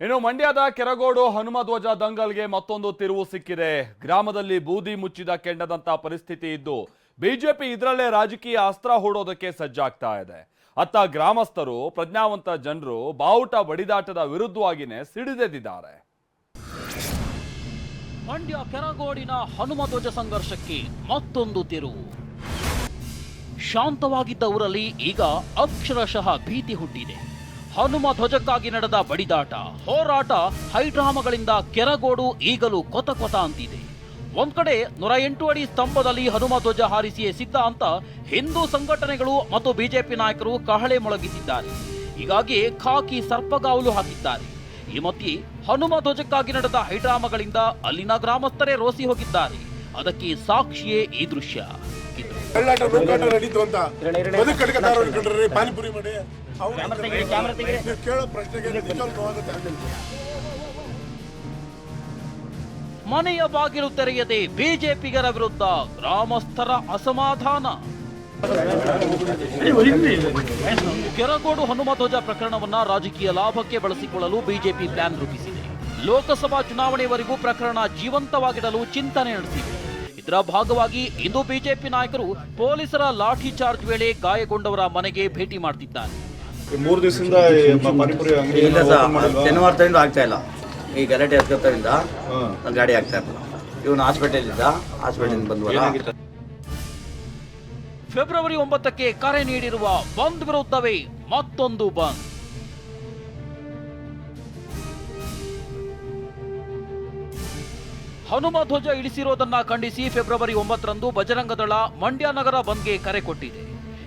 ಇನ್ನು ಮಂಡ್ಯದ ಕೆರಗೋಡು ಹನುಮಧ್ವಜ ದಂಗಲ್ಗೆ ಮತ್ತೊಂದು ತಿರುವು ಸಿಕ್ಕಿದೆ. ಗ್ರಾಮದಲ್ಲಿ ಬೂದಿ ಮುಚ್ಚಿದ ಕೆಂಡದಂತ ಪರಿಸ್ಥಿತಿ ಇದ್ದು, ಬಿಜೆಪಿ ಇದರಲ್ಲೇ ರಾಜಕೀಯ ಅಸ್ತ್ರ ಹೂಡೋದಕ್ಕೆ ಸಜ್ಜಾಗ್ತಾ ಇದೆ. ಅತ್ತ ಗ್ರಾಮಸ್ಥರು, ಪ್ರಜ್ಞಾವಂತ ಜನರು ಬಾವುಟ ಬಡಿದಾಟದ ವಿರುದ್ಧವಾಗಿನೇ ಸಿಡಿದೆದ್ದಿದ್ದಾರೆ. ಮಂಡ್ಯ ಕೆರಗೋಡಿನ ಹನುಮಧ್ವಜ ಸಂಘರ್ಷಕ್ಕೆ ಮತ್ತೊಂದು ತಿರುವು. ಶಾಂತವಾಗಿದ್ದ ಊರಲ್ಲಿ ಈಗ ಅಕ್ಷರಶಃ ಭೀತಿ ಹುಟ್ಟಿದೆ. ಹನುಮ ಧ್ವಜಕ್ಕಾಗಿ ನಡೆದ ಬಡಿದಾಟ, ಹೋರಾಟ ಹೈಡ್ರಾಮಗಳಿಂದ ಕೆರಗೋಡು ಈಗಲೂ ಕೊತ ಕೊತ ಅಂತಿದೆ. ಒಂದ್ ಕಡೆ ನೂರ ಎಂಟು ಅಡಿ ಸ್ತಂಭದಲ್ಲಿ ಹನುಮ ಧ್ವಜ ಹಾರಿಸಿಯೇ ಸಿದ್ಧ ಅಂತ ಹಿಂದೂ ಸಂಘಟನೆಗಳು ಮತ್ತು ಬಿಜೆಪಿ ನಾಯಕರು ಕಹಳೆ ಮೊಳಗಿಸಿದ್ದಾರೆ. ಹೀಗಾಗಿ ಖಾಕಿ ಸರ್ಪಗಾವಲು ಹಾಕಿದ್ದಾರೆ. ಈ ಮಧ್ಯೆ ಹನುಮ ಧ್ವಜಕ್ಕಾಗಿ ನಡೆದ ಹೈಡ್ರಾಮಗಳಿಂದ ಅಲ್ಲಿನ ಗ್ರಾಮಸ್ಥರೇ ರೋಸಿ ಹೋಗಿದ್ದಾರೆ. ಅದಕ್ಕೆ ಸಾಕ್ಷಿಯೇ ಈ ದೃಶ್ಯ. ಕಳ್ಳಾಟ ನಡೀತು ಅಂತ. ಬದುಕು ಕಟ್ಕೊತಾರ ಅನ್ಕೊಂಡ್ರಿ ಪಾನಿಪುರಿ ಮಾಡಿ. ಅವ್ರು ಕೇಳೋ ಪ್ರಶ್ನೆಗೆ ನೋವಾಗುತ್ತೆ. ಮನೆಯ ಬಾಗಿಲು ತೆರೆಯದೆ ಬಿಜೆಪಿಗರ ವಿರುದ್ಧ ಗ್ರಾಮಸ್ಥರ ಅಸಮಾಧಾನ. ಕೆರಗೋಡು ಹನುಮಧ್ವಜ ಪ್ರಕರಣವನ್ನ ರಾಜಕೀಯ ಲಾಭಕ್ಕೆ ಬಳಸಿಕೊಳ್ಳಲು ಬಿಜೆಪಿ ಪ್ಲಾನ್ ರೂಪಿಸಿದೆ. ಲೋಕಸಭಾ ಚುನಾವಣೆವರೆಗೂ ಪ್ರಕರಣ ಜೀವಂತವಾಗಿಡಲು ಚಿಂತನೆ ನಡೆಸಿದೆ. ಇದರ ಭಾಗವಾಗಿ ಇಂದು ಬಿಜೆಪಿ ನಾಯಕರು ಪೊಲೀಸರ ಲಾಠಿ ಚಾರ್ಜ್ ವೇಳೆ ಗಾಯಗೊಂಡವರ ಮನೆಗೆ ಭೇಟಿ ಮಾಡ್ತಿದ್ದಾರೆ. ಈ ಮೂರು ದಿವಸದಿಂದ ಇಲ್ಲ ಸರ್ ಶನಿವಾರದಿಂದ ಆಗ್ತಾ ಇಲ್ಲ. ಈ ಗಲಾಟೆ ಹತ್ಕೊತ್ತರಿಂದ ಗಾಡಿ ಆಗ್ತಾ ಇಲ್ಲ. ಇವನು ಹಾಸ್ಪಿಟಲ್ ಹಾಸ್ಪಿಟಲ್ ಬಂದ್ವಲ್ಲ? ಫೆಬ್ರವರಿ ಒಂಬತ್ತಕ್ಕೆ ಕರೆ ನೀಡಿರುವ ಬಂದ್ ವಿರುದ್ಧವೇ ಮತ್ತೊಂದು ಬಂದ್. ಹನುಮ ಧ್ವಜ ಇಳಿಸಿರೋದನ್ನ ಖಂಡಿಸಿ ಫೆಬ್ರವರಿ ಒಂಬತ್ತರಂದು ಬಜರಂಗ ದಳ ಮಂಡ್ಯ ನಗರ ಬಂದ್ಗೆ ಕರೆ ಕೊಟ್ಟಿದೆ.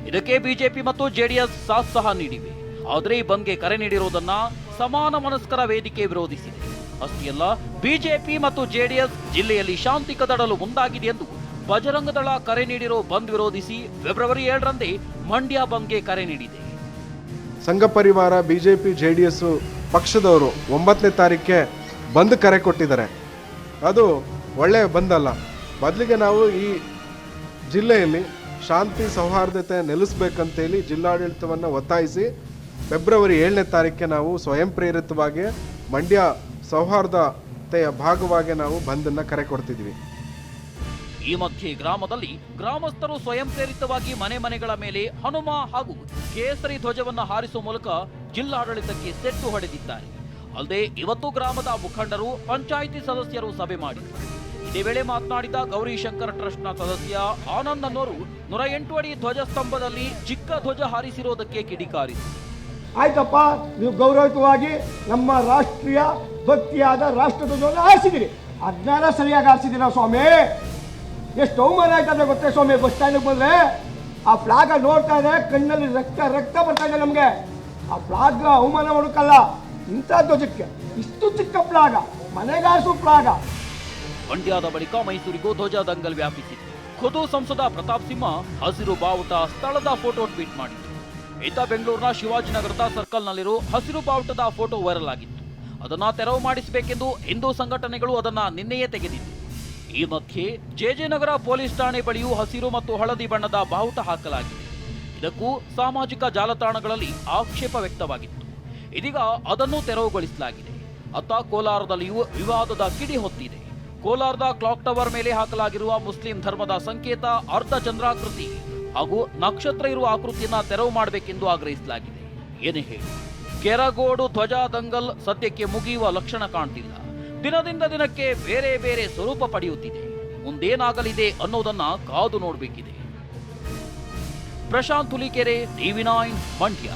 ಇದಕ್ಕೆ ಬಿಜೆಪಿ ಮತ್ತು ಜೆಡಿಎಸ್ ಸಾಥ್ ಸಹ ನೀಡಿವೆ. ಆದರೆ ಈ ಬಂದ್ಗೆ ಕರೆ ನೀಡಿರುವುದನ್ನ ಸಮಾನ ಮನಸ್ಕರ ವೇದಿಕೆ ವಿರೋಧಿಸಿದೆ. ಅಷ್ಟೆಲ್ಲ ಬಿಜೆಪಿ ಮತ್ತು ಜೆಡಿಎಸ್ ಜಿಲ್ಲೆಯಲ್ಲಿ ಶಾಂತಿ ಕದಡಲು ಮುಂದಾಗಿದೆ ಎಂದು ಬಜರಂಗದಳ ಕರೆ ನೀಡಿರೋ ಬಂದ್ ವಿರೋಧಿಸಿ ಫೆಬ್ರವರಿ ಏಳರಂದೇ ಮಂಡ್ಯ ಬಂದ್ಗೆ ಕರೆ ನೀಡಿದೆ. ಸಂಘ ಪರಿವಾರ, ಬಿಜೆಪಿ, ಜೆಡಿಎಸ್ ಪಕ್ಷದವರು ಒಂಬತ್ತನೇ ತಾರೀಕೆ ಬಂದ್ ಕರೆ ಕೊಟ್ಟಿದ್ದಾರೆ. ಅದು ಒಳ್ಳೆಯ ಬಂದಲ್ಲ. ಬದಲಿಗೆ ನಾವು ಈ ಜಿಲ್ಲೆಯಲ್ಲಿ ಶಾಂತಿ ಸೌಹಾರ್ದತೆ ನೆಲೆಸಬೇಕಂತೇಳಿ ಜಿಲ್ಲಾಡಳಿತವನ್ನು ಒತ್ತಾಯಿಸಿ ಫೆಬ್ರವರಿ ಏಳನೇ ತಾರೀಕಿಗೆ ನಾವು ಸ್ವಯಂ ಪ್ರೇರಿತವಾಗಿ ಮಂಡ್ಯ ಸೌಹಾರ್ದತೆಯ ಭಾಗವಾಗಿ ನಾವು ಬಂದನ್ನು ಕರೆ ಕೊಡ್ತಿದ್ವಿ. ಈ ಮಧ್ಯೆ ಗ್ರಾಮದಲ್ಲಿ ಗ್ರಾಮಸ್ಥರು ಸ್ವಯಂ ಪ್ರೇರಿತವಾಗಿ ಮನೆ ಮನೆಗಳ ಮೇಲೆ ಹನುಮ ಹಾಗೂ ಕೇಸರಿ ಧ್ವಜವನ್ನು ಹಾರಿಸುವ ಮೂಲಕ ಜಿಲ್ಲಾಡಳಿತಕ್ಕೆ ಸೆಟ್ಟು ಹೊಡೆದಿದ್ದಾರೆ. ಅಲ್ಲದೆ ಇವತ್ತು ಗ್ರಾಮದ ಮುಖಂಡರು, ಪಂಚಾಯಿತಿ ಸದಸ್ಯರು ಸಭೆ ಮಾಡಿದರು. ಇದೇ ವೇಳೆ ಮಾತನಾಡಿದ ಗೌರಿಶಂಕರ ಟ್ರಸ್ಟ್ನ ಸದಸ್ಯ ಆನಂದ್ ಅನ್ನೋರು, ನೂರ ಎಂಟು ಅಡಿ ಧ್ವಜಸ್ತಂಭದಲ್ಲಿ ಚಿಕ್ಕ ಧ್ವಜ ಹಾರಿಸಿರೋದಕ್ಕೆ ಕಿಡಿಕಾರಿದರು ಆಯ್ತಪ್ಪ, ನೀವು ಗೌರವಯುತವಾಗಿ ನಮ್ಮ ರಾಷ್ಟ್ರೀಯ ಭಕ್ತಿಯಾದ ರಾಷ್ಟ್ರಧ್ವಜವನ್ನು ಹಾರಿಸಿದಿರಿ. ಅಜ್ಞಾನ ಸರಿಯಾಗಿ ಹಾರಿಸಿದಿರ ಸ್ವಾಮಿ. ಎಷ್ಟು ಅವಮಾನ ಆಯ್ತದೆ ಗೊತ್ತೇ ಸ್ವಾಮಿ, ಬಸ್ ಸ್ಟ್ಯಾಂಡಿಗೆ ಬಂದ್ರೆ ಆ ಫ್ಲಾಗ್ ನೋಡ್ತಾ ಇದ್ರೆ ಕಣ್ಣಲ್ಲಿ ರಕ್ತ ರಕ್ತ ಬರ್ತಾ ಇದೆ ನಮಗೆ. ಆ ಫ್ಲಾಗ್ ಅವಮಾನ ಮಾಡೋಕ್ಕಲ್ಲ. ಇಂಥ ಧ್ವಜಕ್ಕೆ ಇಷ್ಟು ಚಿಕ್ಕ ಪ್ಲಾಗ ಮನೆಗಾರಿಸು ಪ್ಲಾಗ ಮಂಡ್ಯದ ಬಳಿಕ ಮೈಸೂರಿಗೂ ಧ್ವಜ ದಂಗಲ್ ವ್ಯಾಪಿಸಿತ್ತು. ಖುದ್ದು ಸಂಸದ ಪ್ರತಾಪ್ ಸಿಂಹ ಹಸಿರು ಬಾವುಟ ಸ್ಥಳದ ಫೋಟೋ ಟ್ವೀಟ್ ಮಾಡಿದ್ರು. ಇತ್ತ ಬೆಂಗಳೂರಿನ ಶಿವಾಜಿನಗರದ ಸರ್ಕಲ್ನಲ್ಲಿರೋ ಹಸಿರು ಬಾವುಟದ ಫೋಟೋ ವೈರಲ್ ಆಗಿತ್ತು. ಅದನ್ನ ತೆರವು ಮಾಡಿಸಬೇಕೆಂದು ಹಿಂದೂ ಸಂಘಟನೆಗಳು ಅದನ್ನ ನಿನ್ನೆಯೇ ತೆಗೆದಿತ್ತು. ಈ ಮಧ್ಯೆ ಜೆಜೆನಗರ ಪೊಲೀಸ್ ಠಾಣೆ ಬಳಿಯೂ ಹಸಿರು ಮತ್ತು ಹಳದಿ ಬಣ್ಣದ ಬಾವುಟ ಹಾಕಲಾಗಿದೆ. ಇದಕ್ಕೂ ಸಾಮಾಜಿಕ ಜಾಲತಾಣಗಳಲ್ಲಿ ಆಕ್ಷೇಪ ವ್ಯಕ್ತವಾಗಿತ್ತು. ಇದೀಗ ಅದನ್ನು ತೆರವುಗೊಳಿಸಲಾಗಿದೆ. ಅತ್ತ ಕೋಲಾರದಲ್ಲಿಯೂ ವಿವಾದದ ಕಿಡಿ ಹೊತ್ತಿದೆ. ಕೋಲಾರದ ಕ್ಲಾಕ್ ಟವರ್ ಮೇಲೆ ಹಾಕಲಾಗಿರುವ ಮುಸ್ಲಿಂ ಧರ್ಮದ ಸಂಕೇತ ಅರ್ಧ ಚಂದ್ರಾಕೃತಿ ಹಾಗೂ ನಕ್ಷತ್ರ ಇರುವ ಆಕೃತಿಯನ್ನ ತೆರವು ಮಾಡಬೇಕೆಂದು ಆಗ್ರಹಿಸಲಾಗಿದೆ. ಏನು ಹೇಳಿ, ಕೆರಗೋಡು ಧ್ವಜ ದಂಗಲ್ ಸದ್ಯಕ್ಕೆ ಮುಗಿಯುವ ಲಕ್ಷಣ ಕಾಣ್ತಿಲ್ಲ. ದಿನದಿಂದ ದಿನಕ್ಕೆ ಬೇರೆ ಬೇರೆ ಸ್ವರೂಪ ಪಡೆಯುತ್ತಿದೆ. ಮುಂದೇನಾಗಲಿದೆ ಅನ್ನೋದನ್ನ ಕಾದು ನೋಡಬೇಕಿದೆ. Prashanth Hulikere TV nine, Mandya.